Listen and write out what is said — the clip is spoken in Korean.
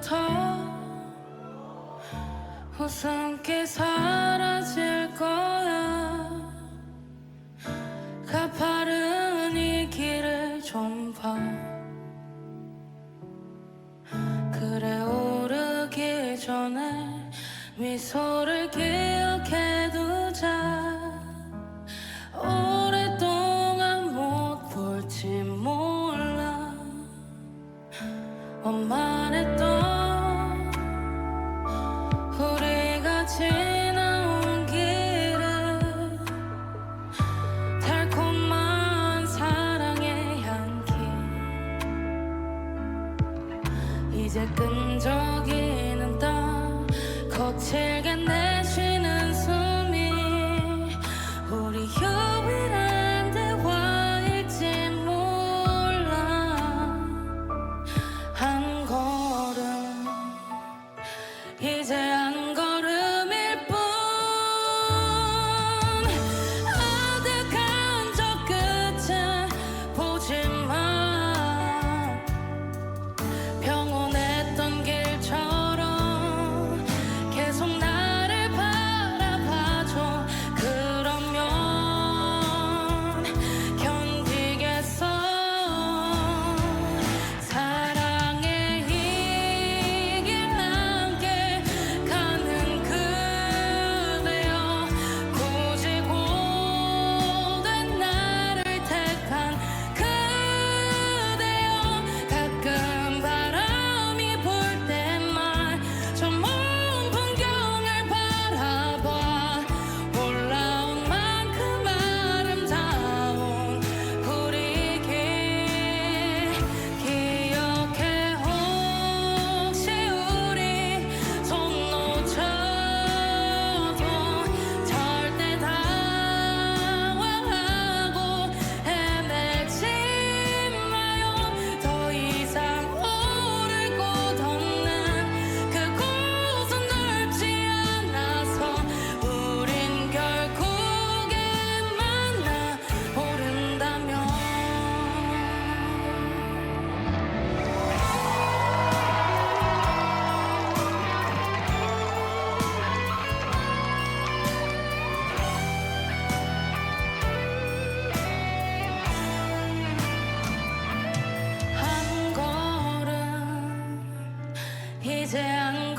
같아. 웃음기 사라질 거야. 가파른 이 길을 좀 봐. 그래 오르기 전에 미소를 기억해두자. 이제 끈적이는 땅 거칠게 내 tell